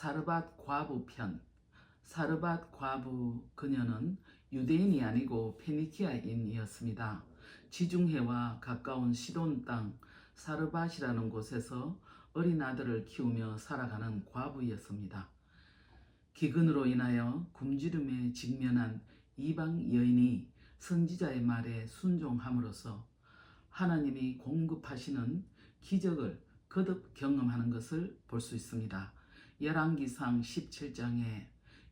사르밧 과부 편 사르밧 과부 그녀는 유대인이 아니고 페니키아인이었습니다. 지중해와 가까운 시돈 땅 사르밧이라는 곳에서 어린 아들을 키우며 살아가는 과부였습니다. 기근으로 인하여 굶주림에 직면한 이방 여인이 선지자의 말에 순종함으로써 하나님이 공급하시는 기적을 거듭 경험하는 것을 볼 수 있습니다. 열왕기상 17장에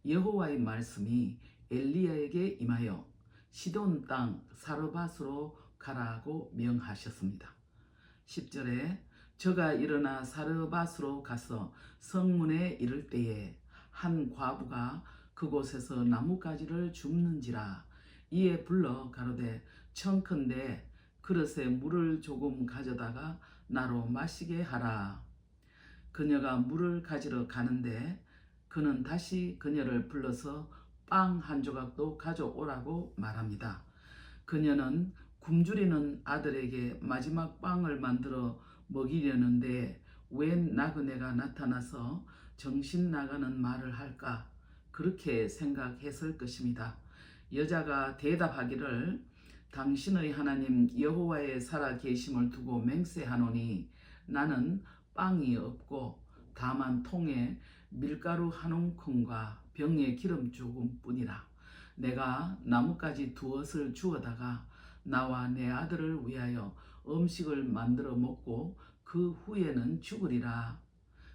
여호와의 말씀이 엘리야에게 임하여 시돈 땅 사르밧으로 가라고 명하셨습니다. 10절에 저가 일어나 사르밧으로 가서 성문에 이를 때에 한 과부가 그곳에서 나뭇가지를 줍는지라 이에 불러 가로되 청컨대 그릇에 물을 조금 가져다가 나로 마시게 하라. 그녀가 물을 가지러 가는데 그는 다시 그녀를 불러서 빵 한 조각도 가져오라고 말합니다. 그녀는 굶주리는 아들에게 마지막 빵을 만들어 먹이려는데 웬 나그네가 나타나서 정신 나가는 말을 할까 그렇게 생각했을 것입니다. 여자가 대답하기를 당신의 하나님 여호와의 살아 계심을 두고 맹세하노니 나는 빵이 없고 다만 통에 밀가루 한 움큼과 병에 기름 조금뿐이라 내가 나뭇가지 두엇을 주어다가 나와 내 아들을 위하여 음식을 만들어 먹고 그 후에는 죽으리라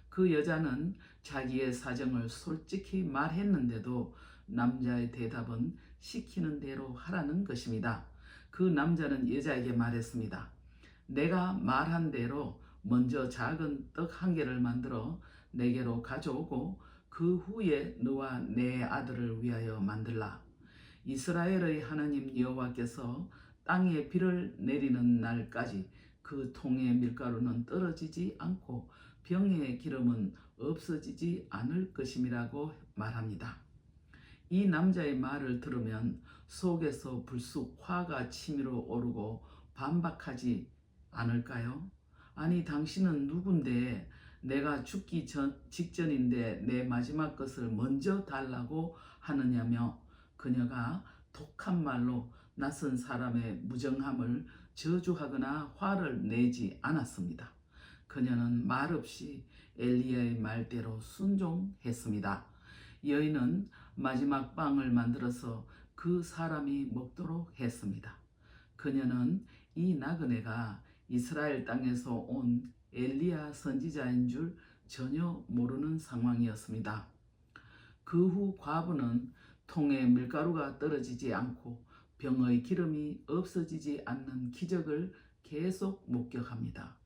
그 여자는 자기의 사정을 솔직히 말했는데도 남자의 대답은 시키는 대로 하라는 것입니다. 그 남자는 여자에게 말했습니다. 내가 말한 대로 먼저 작은 떡 한 개를 만들어 내게로 가져오고 그 후에 너와 내 아들을 위하여 만들라. 이스라엘의 하나님 여호와께서 땅에 비를 내리는 날까지 그 통의 밀가루는 떨어지지 않고 병의 기름은 없어지지 않을 것임이라고 말합니다. 이 남자의 말을 들으면 속에서 불쑥 화가 치밀어 오르고 반박하지 않을까요? 아니 당신은 누군데 내가 죽기 전, 직전인데 내 마지막 것을 먼저 달라고 하느냐며 그녀가 독한 말로 낯선 사람의 무정함을 저주하거나 화를 내지 않았습니다. 그녀는 말없이 엘리야의 말대로 순종했습니다. 여인은 마지막 빵을 만들어서 그 사람이 먹도록 했습니다. 그녀는 이 나그네가 이스라엘 땅에서 온 엘리야 선지자인 줄 전혀 모르는 상황이었습니다. 그 후 과부는 통에 밀가루가 떨어지지 않고 병의 기름이 없어지지 않는 기적을 계속 목격합니다.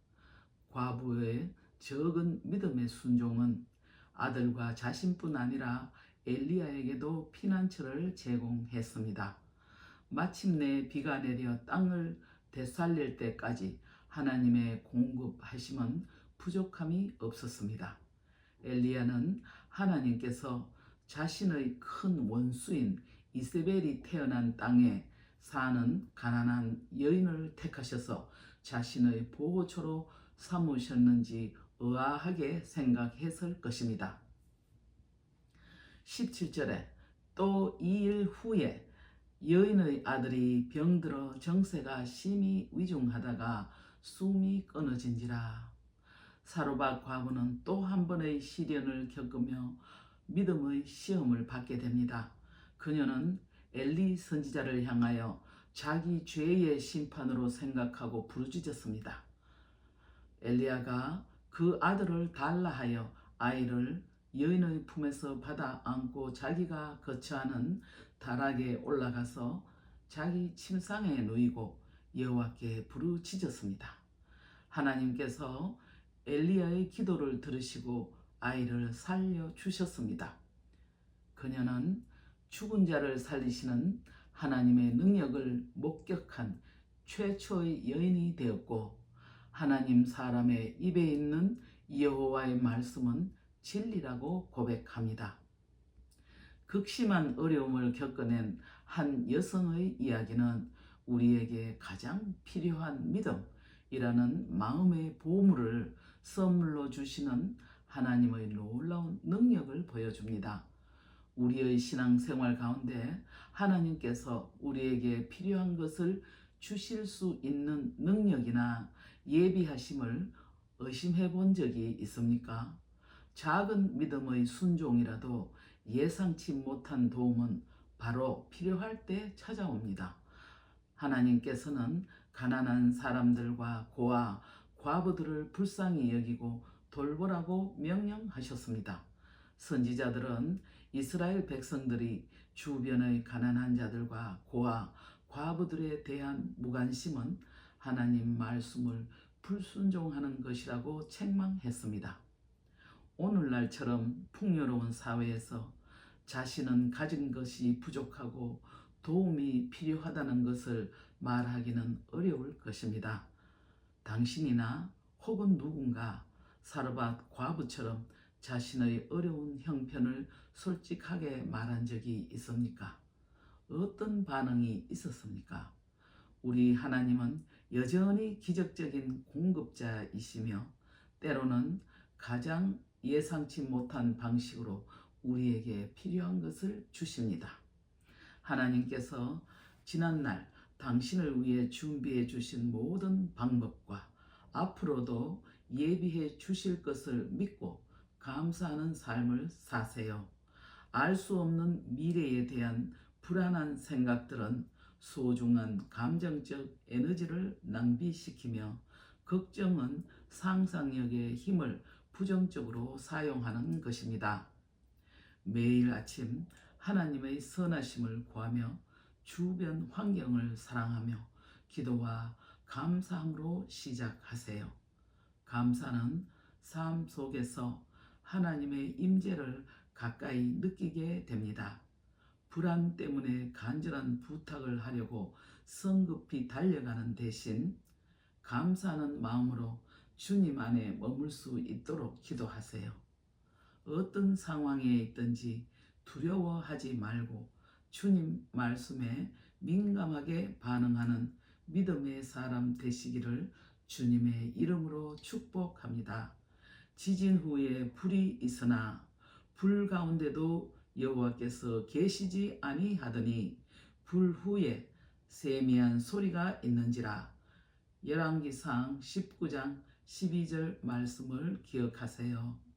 과부의 적은 믿음의 순종은 아들과 자신뿐 아니라 엘리야에게도 피난처를 제공했습니다. 마침내 비가 내려 땅을 되살릴 때까지 하나님의 공급하심은 부족함이 없었습니다. 엘리야는 하나님께서 자신의 큰 원수인 이세벨이 태어난 땅에 사는 가난한 여인을 택하셔서 자신의 보호처로 삼으셨는지 의아하게 생각했을 것입니다. 17절에 또 이 일 후에 여인의 아들이 병들어 정세가 심히 위중하다가 숨이 끊어진지라 사로박 과부는 또 한 번의 시련을 겪으며 믿음의 시험을 받게 됩니다. 그녀는 엘리 선지자를 향하여 자기 죄의 심판으로 생각하고 부르짖었습니다. 엘리야가 그 아들을 달라 하여 아이를 여인의 품에서 받아 안고 자기가 거처하는 다락에 올라가서 자기 침상에 누이고 여호와께 부르짖었습니다. 하나님께서 엘리야의 기도를 들으시고 아이를 살려 주셨습니다. 그녀는 죽은 자를 살리시는 하나님의 능력을 목격한 최초의 여인이 되었고 하나님 사람의 입에 있는 여호와의 말씀은 진리라고 고백합니다. 극심한 어려움을 겪어낸 한 여성의 이야기는 우리에게 가장 필요한 믿음이라는 마음의 보물을 선물로 주시는 하나님의 놀라운 능력을 보여줍니다. 우리의 신앙생활 가운데 하나님께서 우리에게 필요한 것을 주실 수 있는 능력이나 예비하심을 의심해 본 적이 있습니까? 작은 믿음의 순종이라도 예상치 못한 도움은 바로 필요할 때 찾아옵니다. 하나님께서는 가난한 사람들과 고아, 과부들을 불쌍히 여기고 돌보라고 명령하셨습니다. 선지자들은 이스라엘 백성들이 주변의 가난한 자들과 고아, 과부들에 대한 무관심은 하나님 말씀을 불순종하는 것이라고 책망했습니다. 오늘날처럼 풍요로운 사회에서 자신은 가진 것이 부족하고 도움이 필요하다는 것을 말하기는 어려울 것입니다. 당신이나 혹은 누군가 사르밧 과부처럼 자신의 어려운 형편을 솔직하게 말한 적이 있습니까? 어떤 반응이 있었습니까? 우리 하나님은 여전히 기적적인 공급자이시며 때로는 가장 예상치 못한 방식으로 우리에게 필요한 것을 주십니다. 하나님께서 지난날 당신을 위해 준비해 주신 모든 방법과 앞으로도 예비해 주실 것을 믿고 감사하는 삶을 사세요. 알 수 없는 미래에 대한 불안한 생각들은 소중한 감정적 에너지를 낭비시키며 걱정은 상상력의 힘을 부정적으로 사용하는 것입니다. 매일 아침 하나님의 선하심을 구하며 주변 환경을 사랑하며 기도와 감사함으로 시작하세요. 감사는 삶 속에서 하나님의 임재를 가까이 느끼게 됩니다. 불안 때문에 간절한 부탁을 하려고 성급히 달려가는 대신 감사하는 마음으로 주님 안에 머물 수 있도록 기도하세요. 어떤 상황에 있든지 두려워하지 말고 주님 말씀에 민감하게 반응하는 믿음의 사람 되시기를 주님의 이름으로 축복합니다. 지진 후에 불이 있으나 불 가운데도 여호와께서 계시지 아니하더니 불 후에 세미한 소리가 있는지라 열왕기상 19장 12절 말씀을 기억하세요.